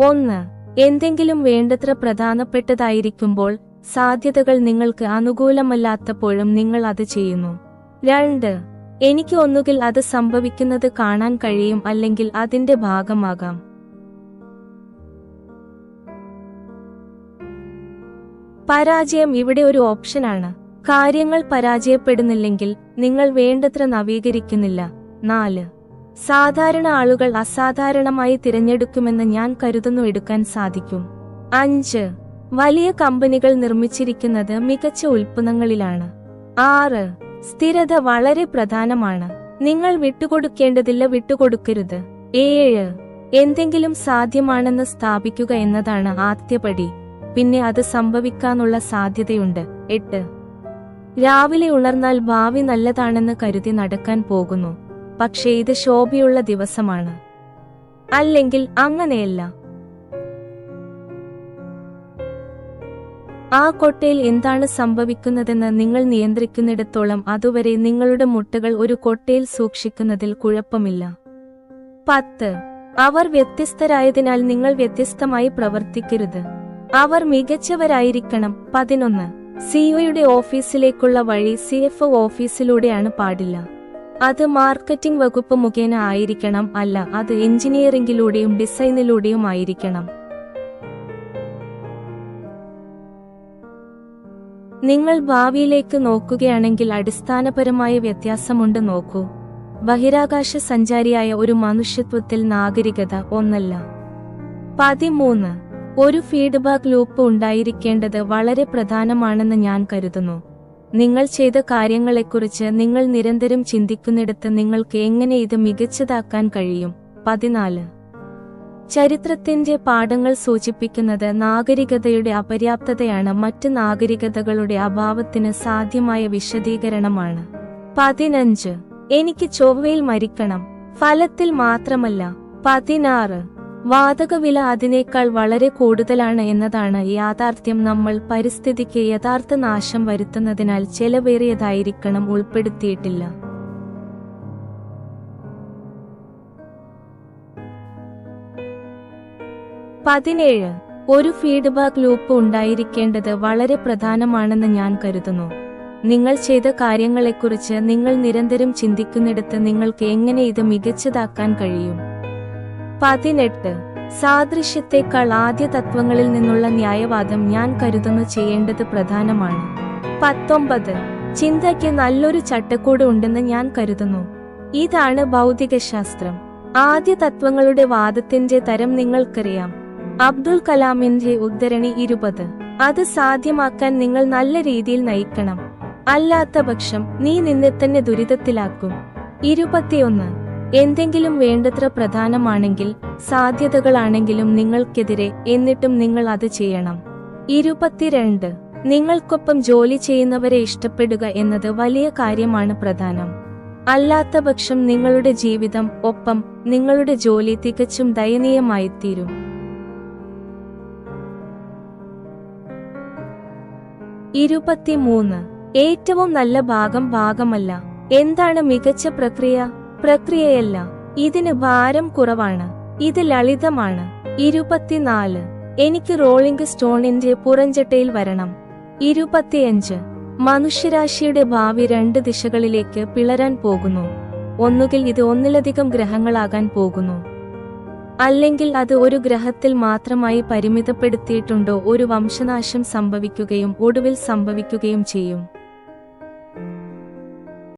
ഒന്ന് എന്തെങ്കിലും വേണ്ടത്ര പ്രധാനപ്പെട്ടതായിരിക്കുമ്പോൾ സാധ്യതകൾ നിങ്ങൾക്ക് അനുകൂലമല്ലാത്തപ്പോഴും നിങ്ങൾ അത് ചെയ്യുന്നു. രണ്ട് എനിക്ക് ഒന്നുകിൽ അത് സംഭവിക്കുന്നത് കാണാൻ കഴിയും അല്ലെങ്കിൽ അതിന്റെ ഭാഗമാകാം. പരാജയം ഇവിടെ ഒരു ഓപ്ഷനാണ് കാര്യങ്ങൾ പരാജയപ്പെടുന്നില്ലെങ്കിൽ നിങ്ങൾ വേണ്ടത്ര നവീകരിക്കുന്നില്ല. നാല് സാധാരണ ആളുകൾ അസാധാരണമായി തിരഞ്ഞെടുക്കുമെന്ന് ഞാൻ കരുതുന്നു എടുക്കാൻ സാധിക്കും. അഞ്ച്. വലിയ കമ്പനികൾ നിർമ്മിച്ചിരിക്കുന്നത് മികച്ച ഉൽപ്പന്നങ്ങളിലാണ്. ആറ്. സ്ഥിരത വളരെ പ്രധാനമാണ്. നിങ്ങൾ വിട്ടുകൊടുക്കേണ്ടതില്ല വിട്ടുകൊടുക്കരുത്. ഏഴ്. എന്തെങ്കിലും സാധ്യമാണെന്ന് സ്ഥാപിക്കുക എന്നതാണ് ആദ്യപടി പിന്നെ അത് സംഭവിക്കാനുള്ള സാധ്യതയുണ്ട്. എട്ട്. രാവിലെ ഉണർന്നാൽ ഭാവി നല്ലതാണെന്ന് കരുതി നടക്കാൻ പോകുന്നു. പക്ഷേ ഇത് ശോഭയുള്ള ദിവസമാണ്. അല്ലെങ്കിൽ അങ്ങനെയല്ല. ആ കൊട്ടയിൽ എന്താണ് സംഭവിക്കുന്നതെന്ന് നിങ്ങൾ നിയന്ത്രിക്കുന്നിടത്തോളം അതുവരെ നിങ്ങളുടെ മുട്ടകൾ ഒരു കൊട്ടയിൽ സൂക്ഷിക്കുന്നതിൽ കുഴപ്പമില്ല. പത്ത്. അവർ വ്യത്യസ്തരായതിനാൽ നിങ്ങൾ വ്യത്യസ്തമായി പ്രവർത്തിക്കരുത്. അവർ മികച്ചവരായിരിക്കണം. പതിനൊന്ന്. സിഒയുടെ ഓഫീസിലേക്കുള്ള വഴി സി ഓഫീസിലൂടെയാണ് പാടില്ല. അത് മാർക്കറ്റിംഗ് വകുപ്പ് മുഖേന ആയിരിക്കണം അല്ല അത് എഞ്ചിനീയറിംഗിലൂടെയും ഡിസൈനിലൂടെയും ആയിരിക്കണം. നിങ്ങൾ ഭാവിയിലേക്ക് നോക്കുകയാണെങ്കിൽ അടിസ്ഥാനപരമായ വ്യത്യാസമുണ്ട് നോക്കൂ. ബഹിരാകാശ സഞ്ചാരിയായ ഒരു മനുഷ്യത്വത്തിൽ നാഗരികത ഒന്നല്ല. പതിമൂന്ന്. ഒരു ഫീഡ്ബാക്ക് ലൂപ്പ് ഉണ്ടായിരിക്കേണ്ടത് വളരെ പ്രധാനമാണെന്ന് ഞാൻ കരുതുന്നു. നിങ്ങൾ ചെയ്ത കാര്യങ്ങളെക്കുറിച്ച് നിങ്ങൾ നിരന്തരം ചിന്തിക്കുന്നിടത്ത് നിങ്ങൾക്ക് എങ്ങനെ ഇത് മികച്ചതാക്കാൻ കഴിയും? പതിനാല്. ചരിത്രത്തിന്റെ പാഠങ്ങൾ സൂചിപ്പിക്കുന്നത് നാഗരികതയുടെ അപര്യാപ്തതയാണ് മറ്റ് നാഗരികതകളുടെ അഭാവത്തിന് സാധ്യമായ വിശദീകരണമാണ്. പതിനഞ്ച്. എനിക്ക് ചൊവ്വയിൽ മരിക്കണം. ഫലത്തിൽ മാത്രമല്ല. പതിനാറ്. വാതകവില അതിനേക്കാൾ വളരെ കൂടുതലാണ് എന്നതാണ് യാഥാർത്ഥ്യം. നമ്മൾ പരിസ്ഥിതിക്ക് യഥാർത്ഥ നാശം വരുത്തുന്നതിനാൽ ചെലവേറിയതായിരിക്കണം ഉൾപ്പെടുത്തിയിട്ടില്ല. പതിനേഴ്. ഒരു ഫീഡ്ബാക്ക് ലൂപ്പ് ഉണ്ടായിരിക്കേണ്ടത് വളരെ പ്രധാനമാണെന്ന് ഞാൻ കരുതുന്നു. നിങ്ങൾ ചെയ്ത കാര്യങ്ങളെക്കുറിച്ച് നിങ്ങൾ നിരന്തരം ചിന്തിക്കുന്നിടത്ത് നിങ്ങൾക്ക് എങ്ങനെ ഇത് മികച്ചതാക്കാൻ കഴിയും? പതിനെട്ട്. സാദൃശ്യത്തെക്കാൾ ആദ്യ തത്വങ്ങളിൽ നിന്നുള്ള ന്യായവാദം ഞാൻ കരുതുന്നു ചെയ്യേണ്ടത് പ്രധാനമാണ്. പത്തൊമ്പത്. ചിന്തയ്ക്ക് നല്ലൊരു ചട്ടക്കൂട് ഉണ്ടെന്ന് ഞാൻ കരുതുന്നു. ഇതാണ് ഭൗതികശാസ്ത്രം. ആദ്യ തത്വങ്ങളുടെ വാദത്തിന്റെ തരം നിങ്ങൾക്കറിയാം. അബ്ദുൽ കലാമിന്റെ ഉദ്ധരണി ഇരുപത്. അത് സാധ്യമാക്കാൻ നിങ്ങൾ നല്ല രീതിയിൽ നയിക്കണം. അല്ലാത്ത പക്ഷം നീ നിന്നെ തന്നെ ദുരിതത്തിലാക്കും. ഇരുപത്തിയൊന്ന്. എന്തെങ്കിലും വേണ്ടത്ര പ്രധാനമാണെങ്കിൽ സാധ്യതകളാണെങ്കിലും നിങ്ങൾക്കെതിരെ എന്നിട്ടും നിങ്ങൾ അത് ചെയ്യണം. ഇരുപത്തിരണ്ട്. നിങ്ങൾക്കൊപ്പം ജോലി ചെയ്യുന്നവരെ ഇഷ്ടപ്പെടുക എന്നത് വലിയ കാര്യമാണ് പ്രധാനം. അല്ലാത്ത പക്ഷം നിങ്ങളുടെ ജീവിതം ഒപ്പം നിങ്ങളുടെ ജോലി തികച്ചും ദയനീയമായിത്തീരും. ഇരുപത്തിമൂന്ന്. ഏറ്റവും നല്ല ഭാഗം ഭാഗമല്ല. എന്താണ് മികച്ച പ്രക്രിയ? പ്രക്രിയയല്ല. ഇതിന് ഭാരം കുറവാണ്. ഇത് ലളിതമാണ്. ഇരുപത്തിനാല്. എനിക്ക് റോളിംഗ് സ്റ്റോണിന്റെ പുറഞ്ചട്ടയിൽ വരണം. ഇരുപത്തിയഞ്ച്. മനുഷ്യരാശിയുടെ ഭാവി രണ്ട് ദിശകളിലേക്ക് പിളരാൻ പോകുന്നു. ഒന്നുകിൽ ഇത് ഒന്നിലധികം ഗ്രഹങ്ങളാകാൻ പോകുന്നു. അല്ലെങ്കിൽ അത് ഒരു ഗ്രഹത്തിൽ മാത്രമായി പരിമിതപ്പെടുത്തിയിട്ടുണ്ടോ ഒരു വംശനാശം സംഭവിക്കുകയും ഒടുവിൽ സംഭവിക്കുകയും ചെയ്യും.